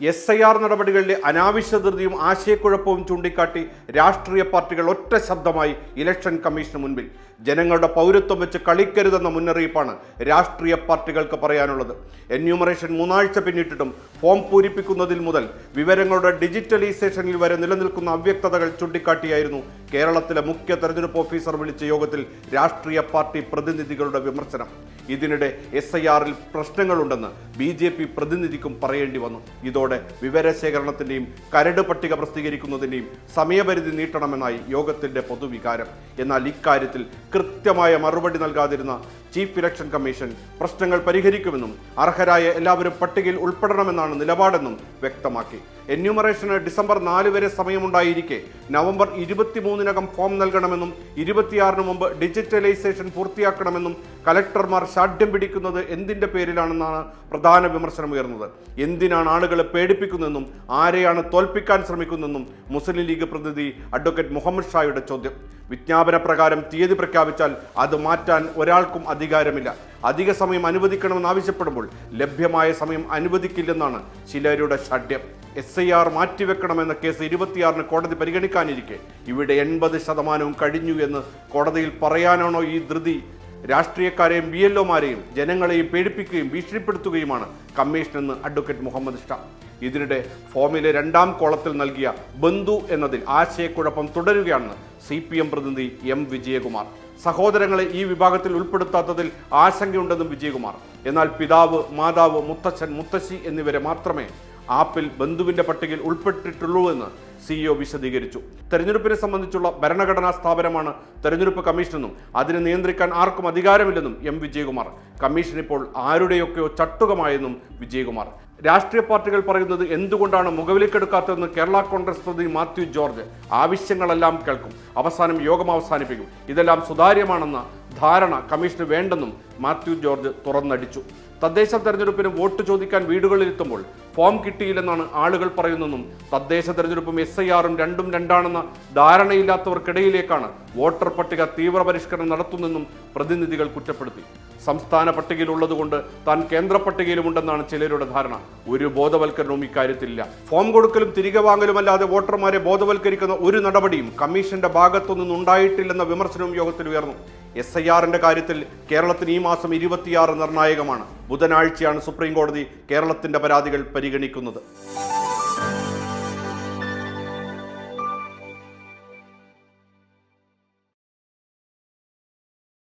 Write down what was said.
S I R നടപടികളിലെ അനാവശ്യ ധൃതിയും ആശയക്കുഴപ്പവും ചൂണ്ടിക്കാട്ടി രാഷ്ട്രീയ പാർട്ടികൾ ഒറ്റ ശബ്ദമായി ഇലക്ഷൻ കമ്മീഷന് മുൻപിൽ ജനങ്ങളുടെ പൗരത്വം വെച്ച് കളിക്കരുതെന്ന മുന്നറിയിപ്പാണ് രാഷ്ട്രീയ പാർട്ടികൾക്ക് പറയാനുള്ളത്. എന്യൂമറേഷൻ മൂന്നാഴ്ച പിന്നിട്ടിട്ടും ഫോം പൂരിപ്പിക്കുന്നതിൽ മുതൽ വിവരങ്ങളുടെ ഡിജിറ്റലൈസേഷനിൽ വരെ നിലനിൽക്കുന്ന അവ്യക്തതകൾ ചൂണ്ടിക്കാട്ടിയായിരുന്നു കേരളത്തിലെ മുഖ്യ തെരഞ്ഞെടുപ്പ് ഓഫീസർ വിളിച്ച യോഗത്തിൽ രാഷ്ട്രീയ പാർട്ടി പ്രതിനിധികളുടെ വിമർശനം. ഇതിനിടെ എസ് ഐ ആറിൽ പ്രശ്നങ്ങളുണ്ടെന്ന് ബി ജെ പി പ്രതിനിധിക്കും പറയേണ്ടി വന്നു. ഇതോടെ വിവരശേഖരണത്തിന്റെയും കരട് പട്ടിക പ്രസിദ്ധീകരിക്കുന്നതിന്റെയും സമയപരിധി നീട്ടണമെന്നായി യോഗത്തിന്റെ പൊതുവികാരം. എന്നാൽ ഇക്കാര്യത്തിൽ കൃത്യമായ മറുപടി നൽകാതിരുന്ന ചീഫ് ഇലക്ഷൻ കമ്മീഷൻ പ്രശ്നങ്ങൾ പരിഹരിക്കുമെന്നും അർഹരായ എല്ലാവരും പട്ടികയിൽ ഉൾപ്പെടണമെന്നാണ് നിലപാടെന്നും വ്യക്തമാക്കി. എന്യൂമറേഷന് ഡിസംബർ നാല് വരെ സമയമുണ്ടായിരിക്കെ. നവംബർ ഇരുപത്തിമൂന്നിനകം ഫോം നൽകണമെന്നും ഇരുപത്തിയാറിന് മുമ്പ് ഡിജിറ്റലൈസേഷൻ പൂർത്തിയാക്കണമെന്നും കലക്ടർമാർ ശാഠ്യം പിടിക്കുന്നത് എന്തിന്റെ പേരിലാണെന്നാണ് പ്രധാന വിമർശനം ഉയർന്നത്. എന്തിനാണ് ആളുകളെ പേടിപ്പിക്കുന്നതെന്നും ആരെയാണ് തോൽപ്പിക്കാൻ ശ്രമിക്കുന്നതെന്നും മുസ്ലിം ലീഗ് പ്രതിനിധി അഡ്വക്കേറ്റ് മുഹമ്മദ് ഷായുടെ ചോദ്യം. വിജ്ഞാപന പ്രകാരം തീയതി പ്രഖ്യാപിച്ചാൽ അത് മാറ്റാൻ ഒരാൾക്കും അധികാരമില്ല. അധിക സമയം അനുവദിക്കണമെന്ന് ആവശ്യപ്പെടുമ്പോൾ ലഭ്യമായ സമയം അനുവദിക്കില്ലെന്നാണ് ചിലരുടെ ഷഡ്യം എസ് ഐ ആർ മാറ്റിവെക്കണമെന്ന കേസ് ഇരുപത്തിയാറിന് കോടതി പരിഗണിക്കാനിരിക്കെ. ഇവിടെ എൺപത് ശതമാനവും കഴിഞ്ഞു എന്ന് കോടതിയിൽ പറയാനാണോ ഈ ധൃതി? രാഷ്ട്രീയക്കാരെയും ബി എൽഒമാരെയും ജനങ്ങളെയും പേടിപ്പിക്കുകയും ഭീഷണിപ്പെടുത്തുകയുമാണ് കമ്മീഷൻ എന്ന് അഡ്വക്കേറ്റ് മുഹമ്മദ് ഷാ. ഇതിനിടെ ഫോമിലെ രണ്ടാം കോളത്തിൽ നൽകിയ ബന്ധു എന്നതിൽ ആശയക്കുഴപ്പം തുടരുകയാണെന്ന് സി പി എം പ്രതിനിധി എം വിജയകുമാർ. സഹോദരങ്ങളെ ഈ വിഭാഗത്തിൽ ഉൾപ്പെടുത്താത്തതിൽ ആശങ്കയുണ്ടെന്നും വിജയകുമാർ. എന്നാൽ പിതാവ് മാതാവ് മുത്തച്ഛൻ മുത്തശ്ശി എന്നിവരെ മാത്രമേ ആപ്പിൽ ബന്ധുവിന്റെ പട്ടികയിൽ ഉൾപ്പെട്ടിട്ടുള്ളൂ എന്ന് സിഇഒ വിശദീകരിച്ചു. തെരഞ്ഞെടുപ്പിനെ സംബന്ധിച്ചുള്ള ഭരണഘടനാ സ്ഥാപനമാണ് തെരഞ്ഞെടുപ്പ് കമ്മീഷനെന്നും അതിനെ നിയന്ത്രിക്കാൻ ആർക്കും അധികാരമില്ലെന്നും എം വിജയകുമാർ. കമ്മീഷൻ ഇപ്പോൾ ആരുടെയൊക്കെയോ ചട്ടുകമായെന്നും വിജയകുമാർ. രാഷ്ട്രീയ പാർട്ടികൾ പറയുന്നത് എന്തുകൊണ്ടാണ് മുഖവിലേക്കെടുക്കാത്തതെന്ന് കേരള കോൺഗ്രസ് പ്രതിനിധി മാത്യു ജോർജ്. ആവശ്യങ്ങളെല്ലാം കേൾക്കും. അവസാനം യോഗം അവസാനിപ്പിക്കും. ഇതെല്ലാം സുതാര്യമാണെന്ന ധാരണ കമ്മീഷന് വേണ്ടെന്നും മാത്യു ജോർജ് തുറന്നടിച്ചു. തദ്ദേശ തെരഞ്ഞെടുപ്പിന് വോട്ട് ചോദിക്കാൻ വീടുകളിലെത്തുമ്പോൾ ഫോം കിട്ടിയില്ലെന്നാണ് ആളുകൾ പറയുന്നതെന്നും തദ്ദേശ തെരഞ്ഞെടുപ്പും എസ് ഐ ആറും രണ്ടും രണ്ടാണെന്ന ധാരണയില്ലാത്തവർക്കിടയിലേക്കാണ് വോട്ടർ പട്ടിക തീവ്രപരിഷ്കരണം നടത്തുന്നതെന്നും പ്രതിനിധികൾ കുറ്റപ്പെടുത്തി. സംസ്ഥാന പട്ടികയിലുള്ളതുകൊണ്ട് താൻ കേന്ദ്ര പട്ടികയിലുമുണ്ടെന്നാണ് ചിലരുടെ ധാരണ. ഒരു ബോധവൽക്കരണവും ഇക്കാര്യത്തിലില്ല. ഫോം കൊടുക്കലും തിരികെ വാങ്ങലുമല്ലാതെ വോട്ടർമാരെ ബോധവൽക്കരിക്കുന്ന ഒരു നടപടിയും കമ്മീഷന്റെ ഭാഗത്തു നിന്നുണ്ടായിട്ടില്ലെന്ന വിമർശനവും യോഗത്തിൽ ഉയർന്നു. എസ് ഐ ആറിന്റെ കാര്യത്തിൽ കേരളത്തിന് ഈ മാസം ഇരുപത്തിയാറ് നിർണായകമാണ്. ബുധനാഴ്ചയാണ് സുപ്രീം കോടതി കേരളത്തിന്റെ പരാതികൾ പരിഗണിക്കുന്നത്.